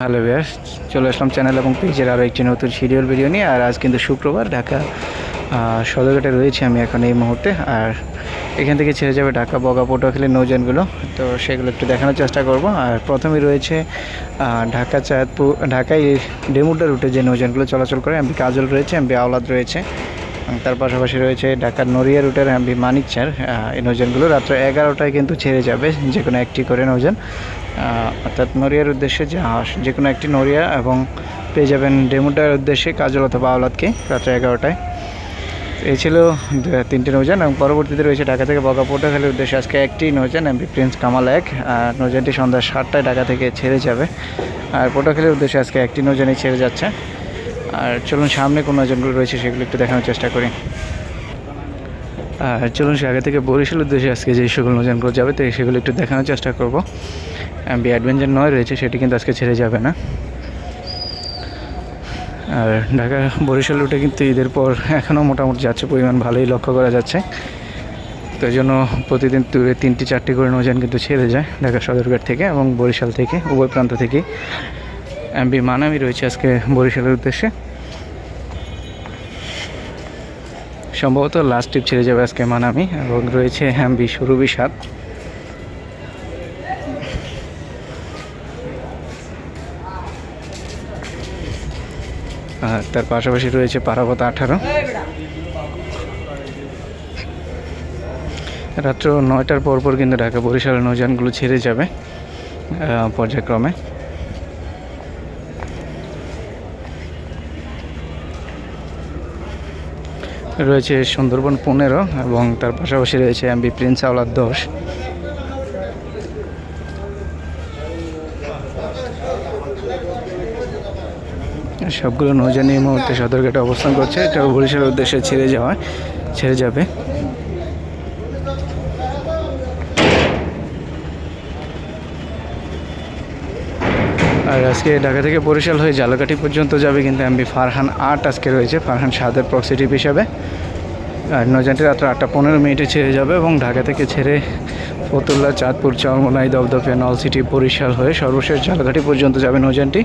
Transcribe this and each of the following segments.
Hello বিয়াস চলে আসলাম channel এবং পেজের আরও একটি নতুন শিডিউল ভিডিও নিয়ে। আর আজ কিন্তু শুক্রবার ঢাকা সদরঘাটে রয়েছে আমি এখন এই মুহূর্তে। আর এখান থেকে ছেড়ে যাবে ঢাকা বগা পটুয়াখালীর নৌযানগুলো। তো সেগুলো একটু দেখানোর চেষ্টা করব। আর প্রথমেই রয়েছে ঢাকা চাঁদপুর ঢাকায় ডেমুডা রুটে যে নৌযানগুলো চলাচল করে এমবি কাজল রয়েছে এমবি আওলাদ রয়েছে। তার পাশাপাশি রয়েছে ঢাকার নড়িয়া রুটের এমবি মানিকচার। এই নৌযানগুলো রাত্র এগারোটায় কিন্তু ছেড়ে যাবে যে কোনো একটি করে আহ, অর্থাৎ নড়িয়ার উদ্দেশ্যে জাহাজ যে কোনো একটি নড়িয়া এবং পেয়ে যাবেন ডেমুডার উদ্দেশ্যে কাজল অথবা আওলাদকে রাত্র এগারোটায়। এই ছিল তিনটি নৌযান এবং পরবর্তীতে রয়েছে ঢাকা থেকে বগা পটুয়াখালীর উদ্দেশ্যে। আজকে একটি নৌযান এমবি প্রিন্স কামাল এক। আর নৌযানটি সন্ধ্যা সাতটায় ঢাকা থেকে ছেড়ে যাবে। আর পটুয়াখালীর উদ্দেশ্যে আজকে একটি নৌযানই ছেড়ে যাচ্ছে। আর চলুন, সামনে কোন নৌযানগুলো রয়েছে সেগুলো একটু দেখানোর চেষ্টা করি। আর চলুন, সে আগে থেকে বরিশাল উদ্দেশ্যে আজকে যে সকল নৌযানগুলো যাবে, তো সেগুলো একটু দেখানোর চেষ্টা করব। অ্যাডভেঞ্চার নয় রয়েছে, সেটি কিন্তু আজকে ছেড়ে যাবে না। আর ঢাকা বরিশাল রুটে কিন্তু ঈদের পর এখনও মোটামুটি যাচ্ছে, পরিমাণ ভালোই লক্ষ্য করা যাচ্ছে। তো জন্য প্রতিদিন দূরে তিনটি, চারটি করে নৌযান কিন্তু ছেড়ে যায় ঢাকা সদরঘাট থেকে এবং বরিশাল থেকে, উভয় প্রান্ত থেকে। এমবি মানামি রয়েছে আজকে বরিশালের উদ্দেশ্যে। সম্ভবত লাস্ট ট্রিপ ছেড়ে যাবে আজকে মানামি এবং রয়েছে এমবি সুরভি সাত আর তার পাশাপাশি রয়েছে পারাবত আঠারো। রাত্র নয়টার পর পর কিন্তু ঢাকা বরিশালের নৌযানগুলো ছেড়ে যাবে পর্যায়ক্রমে। রয়েছে সুন্দরবন পনেরো এবং তার পাশাপাশি রয়েছে এমবি প্রিন্স আওলাদ দশ। সবগুলো নৌজানি এই মুহূর্তে সদরঘাটে অবস্থান করছে। এটা বরিশালের উদ্দেশ্যে ছেড়ে যাওয়ায় ছেড়ে যাবে। আর আজকে ঢাকা থেকে বরিশাল হয়ে জালকাঠি পর্যন্ত যাবে কিন্তু এমবি ফারহান আট আজকে রয়েছে। ফারহান সাদের প্রক্সিটিভ হিসাবে। আর নজানটি রাত্র আটটা পনেরো মিনিটে ছেড়ে যাবে এবং ঢাকা থেকে ছেড়ে ফতুল্লা, চাঁদপুর, চরমোনাই, দপদপে, নলসিটি, বরিশাল হয়ে সর্বশেষ জালকাঠি পর্যন্ত যাবে নৌযানটি।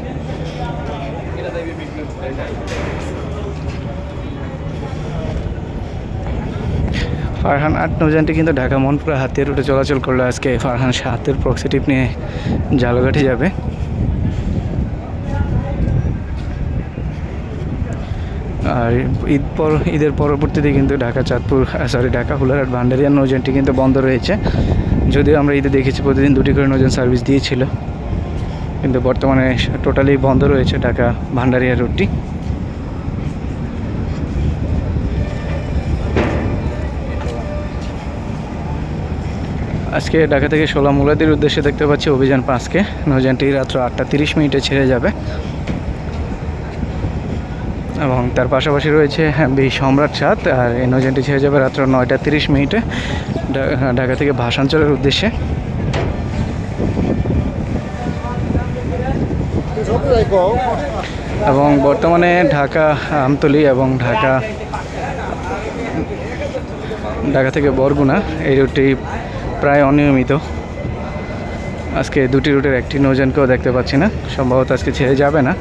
ফারহান আট নৌযানটি কিন্তু ঢাকা মনপুরা হাতিয়ার রুটে চলাচল করল। আজকে ফারহান সাতের প্রক্সিটিভ নিয়ে জালঘাটি যাবে। আর ঈদ পর, ঈদের পরবর্তীতে কিন্তু ঢাকা চাঁদপুর সরি ঢাকা হুলারহাট ভান্ডারিয়ান নৌযানটি কিন্তু বন্ধ রয়েছে। যদিও আমরা ঈদে দেখেছি প্রতিদিন দুটি করে নৌযান সার্ভিস দিয়েছিল। কিন্তু বর্তমানে টোটালি বন্ধ রয়েছে ঢাকা ভান্ডারিয়া রুটটি। আজকে ঢাকা থেকে সোলা মুলাদির উদ্দেশ্যে দেখতে পাচ্ছি অভিযান পাঁচকে। নৌযানটি রাত্র আটটা তিরিশ মিনিটে ছেড়ে যাবে। এবং তার পাশাপাশি রয়েছে বি সম্রাট সাত আর এই নৌযানটি ছেড়ে যাবে রাত্র নয়টা তিরিশ মিনিটে ঢা- ঢাকা থেকে ভাষাঞ্চলের উদ্দেশ্যে। এবং বর্তমানে ঢাকা, আমতলি এবং ঢাকা ঢাকা থেকে বরগুনা, এই রুটটি প্রায় অনিয়মিত। আজকে দুটি রুটের একটি নৌযানকেও দেখতে পাচ্ছি না। সম্ভবত আজকে ছেড়ে যাবে না।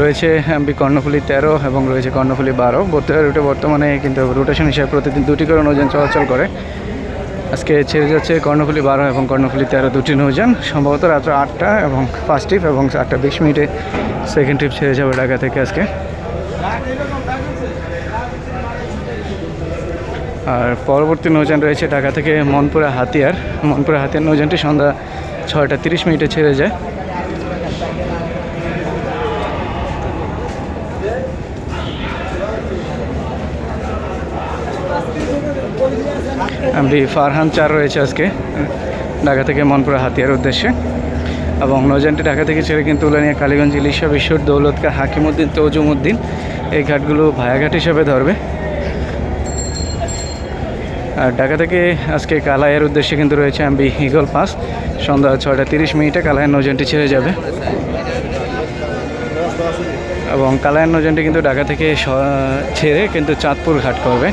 রয়েছে এমবি কর্ণফুলি তেরো এবং রয়েছে কর্ণফুলি বারো। বত্রিয়া রুটে বর্তমানে কিন্তু রোটেশন হিসাবে প্রতিদিন দুটি করে নৌযান চলাচল করে। আজকে ছেড়ে যাচ্ছে কর্ণফুলি বারো এবং কর্ণফুলি তেরো দুটি নৌযান। সম্ভবত রাত্র আটটা এবং ফার্স্ট ট্রিপ এবং আটটা বিশ মিনিটে সেকেন্ড ট্রিপ ছেড়ে যাবে ঢাকা থেকে আজকে। আর পরবর্তী নৌযান রয়েছে ঢাকা থেকে মনপুরা হাতিয়ার। মনপুরা হাতিয়ার নৌযানটি সন্ধ্যা ছয়টা তিরিশ মিনিটে ছেড়ে যায়। এমডি ফারহান চার রয়েছে আজকে ঢাকা থেকে মনপুরা হাতিয়ার উদ্দেশ্যে। এবং নৌযানটি ঢাকা থেকে ছেড়ে কিন্তু উলানিয়া কালীগঞ্জ ইলিশা বিশ্বর দৌলতকা হাকিমুদ্দিন তৌজুমুদ্দিন এই ঘাটগুলো ভায়াঘাট হিসাবে ধরবে। আর ঢাকা থেকে আজকে কালাইয়ের উদ্দেশ্যে কিন্তু রয়েছে এমবি ইগল পাস। সন্ধ্যা ছয়টা তিরিশ মিনিটে কালাইয়ের নৌযানটি ছেড়ে যাবে। এবং কালাইয়ের নৌযানটি কিন্তু ঢাকা থেকে ছেড়ে কিন্তু চাঁদপুর ঘাট করবে।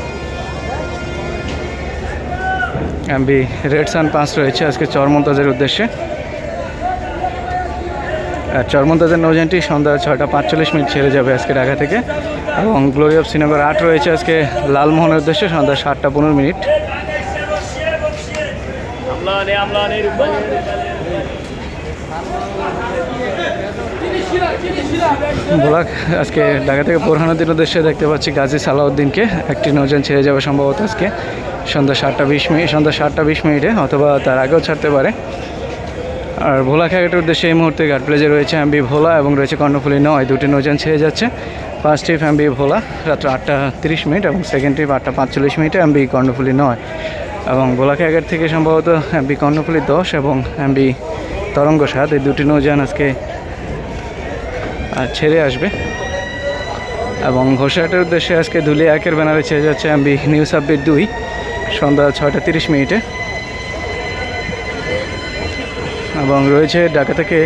এমবি রেড সান পাস রয়েছে আজকে চরমন্তাজের উদ্দেশ্যে। আর চরমন্তাজের নৌযানটি সন্ধ্যা ছয়টা পাঁচচল্লিশ মিনিট ছেড়ে যাবে আজকে ঢাকা থেকে। এবং গ্লোরি অফ শ্রীনগর আট রয়েছে আজকে লালমোহনের উদ্দেশ্যে, সন্ধ্যা সাতটা পনেরো মিনিট। ব্লক আজকে ঢাকা থেকে বোরহানুদ্দিন উদ্দেশ্যে দেখতে পাচ্ছি গাজী সালাউদ্দিনকে। একটি নৌযান ছেড়ে যাবে সম্ভবত আজকে সন্ধ্যা সাতটা বিশ মিনিট, সন্ধ্যা সাতটা বিশ মিনিটে, অথবা তার আগেও ছাড়তে পারে। আর ভোলা খেয়াঘাটের উদ্দেশ্যে এই মুহূর্তে ঘাট প্লেজে রয়েছে এমবি ভোলা এবং রয়েছে কর্ণফুলি নয়। দুটি নৌযান ছেড়ে যাচ্ছে। ফার্স্ট ট্রিপ এমবি ভোলা, রাত্র আটটা তিরিশ মিনিট এবং সেকেন্ড ট্রিপ আটটা পাঁচচল্লিশ মিনিটে এমবি কর্ণফুলি নয়। এবং ভোলা আগের থেকে সম্ভবত এমবি কর্ণফুলি দশ এবং এমবি তরঙ্গ সাত, এই দুটি নৌযান আজকে ছেড়ে আসবে। এবং ঘোষাহাটের উদ্দেশ্যে আজকে ধুলি একের ব্যানারে ছেড়ে যাচ্ছে এমবি নিউ সাব্বির দুই, সন্ধ্যা ছয়টা তিরিশ মিনিটে। এবং রয়েছে ঢাকা থেকে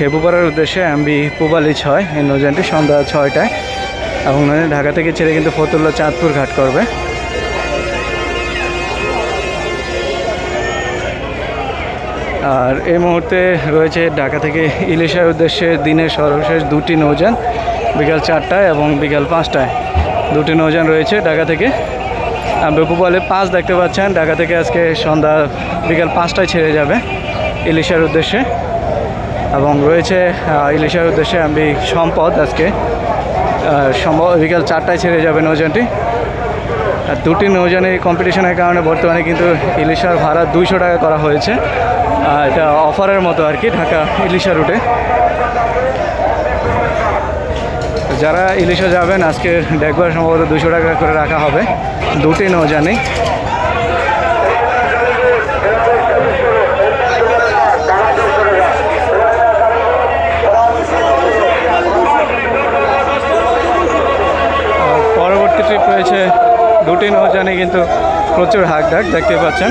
খেপুপাড়ার উদ্দেশ্যে এমবি পুবালি ছয় এই নৌযানটি সন্ধ্যা ছয়টায়। এবং ঢাকা থেকে ছেড়ে কিন্তু ফতুল্লা চাঁদপুর ঘাট করবে। আর এই মুহূর্তে রয়েছে ঢাকা থেকে ইলিশার উদ্দেশ্যে দিনের সর্বশেষ দুটি নৌযান। বিকাল চারটায় এবং বিকাল পাঁচটায় দুটি নৌযান রয়েছে ঢাকা থেকে। বেপুপালে পাঁচ দেখতে পাচ্ছেন। ঢাকা থেকে আজকে সন্ধ্যা বিকাল পাঁচটায় ছেড়ে যাবে ইলিশার উদ্দেশ্যে। এবং রয়েছে ইলিশার উদ্দেশ্যে আমি সম্পদ আজকে। সম্ভব বিকাল চারটায় ছেড়ে যাবে নৌযানটি। আর দুটি নৌযানের কম্পিটিশনের কারণে বর্তমানে কিন্তু ইলিশার ভাড়া দুইশো টাকা করা হয়েছে। এটা অফারের মতো আর কি, ঢাকা ইলিশা রুটে যারা ইলিশা যাবেন, আজকে দেখবার সম্ভবত দুশো টাকা করে রাখা হবে। দুটি নৌযানেই আর পরবর্তী ট্রিপ রয়েছে দুটি ওজনে কিন্তু প্রচুর হাক ডাক দেখতে পাচ্ছেন।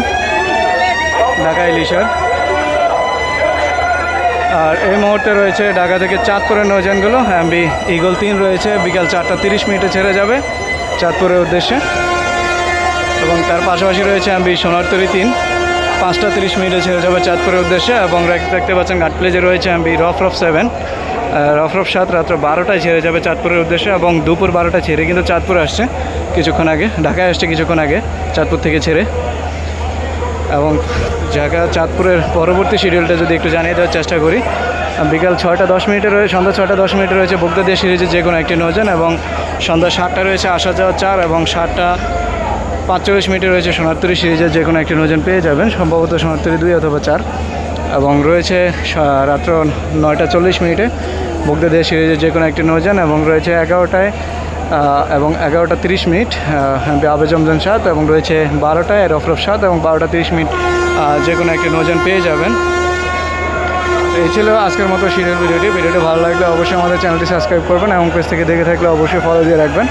ঢাকা ইলিশার আর এই মুহূর্তে রয়েছে ঢাকা থেকে চাঁদপুরের নৌযানগুলো। বি ইগল তিন রয়েছে, বিকাল চারটা তিরিশ মিনিটে ছেড়ে যাবে চাঁদপুরের উদ্দেশ্যে। এবং তার পাশাপাশি রয়েছে এমবি সোনারতরি তিন। পাঁচটা তিরিশ মিনিটে ছেড়ে যাবে চাঁদপুরের উদ্দেশ্যে এবং দেখ- দেখতে পাচ্ছেন ঘাট প্লেজে রয়েছে এমবি রফ রফ সেভেন। রফ রফ সাত রাত্র বারোটায় ছেড়ে যাবে চাঁদপুরের উদ্দেশ্যে এবং দুপুর বারোটায় ছেড়ে কিন্তু চাঁদপুর আসছে কিছুক্ষণ আগে, ঢাকায় আসছে কিছুক্ষণ আগে চাঁদপুর থেকে ছেড়ে। এবং ঢাকা চাঁদপুরের পরবর্তী শিডিউলটা যদি একটু জানিয়ে দেওয়ার চেষ্টা করি, বিকাল ছয়টা দশ মিনিটে রয়েছে সন্ধ্যা ছয়টা দশ মিনিটে রয়েছে বগদাদিয়া সিরিজের যে কোনো একটি নৌযান এবং সন্ধ্যা সাতটা রয়েছে আসা যাওয়া চার এবং সাতটা পাঁচচল্লিশ মিনিটে রয়েছে সোনারতরি সিরিজের যে কোনো একটি নৌযান পেয়ে যাবেন। সম্ভবত সোনারতরি দুই অথবা চার। এবং রয়েছে রাত্র নয়টা চল্লিশ মিনিটে বগদাদিয়া সিরিজের যে কোনো একটি নৌযান এবং রয়েছে এগারোটায় এবং এগারোটা তিরিশ মিনিট আবে জমজন সাত এবং রয়েছে বারোটায় রফরফ সাত এবং বারোটা তিরিশ মিনিট যে কোনো একটি নৌযান পেয়ে যাবেন। এই ছিল আজকের মতো শিডিউল ভিডিওটি। ভিডিওটি ভালো লাগলে অবশ্যই আমাদের চ্যানেলটি সাবস্ক্রাইব করবেন এবং পেজ থেকে দেখে থাকলে অবশ্যই ফলো দিয়ে রাখবেন।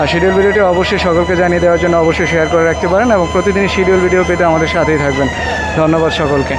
আর শিডিউল ভিডিওটি অবশ্যই সকলকে জানিয়ে দেওয়ার জন্য অবশ্যই শেয়ার করে রাখতে পারেন এবং প্রতিদিনই শিডিউল ভিডিও পেতে আমাদের সাথেই থাকবেন। ধন্যবাদ সকলকে।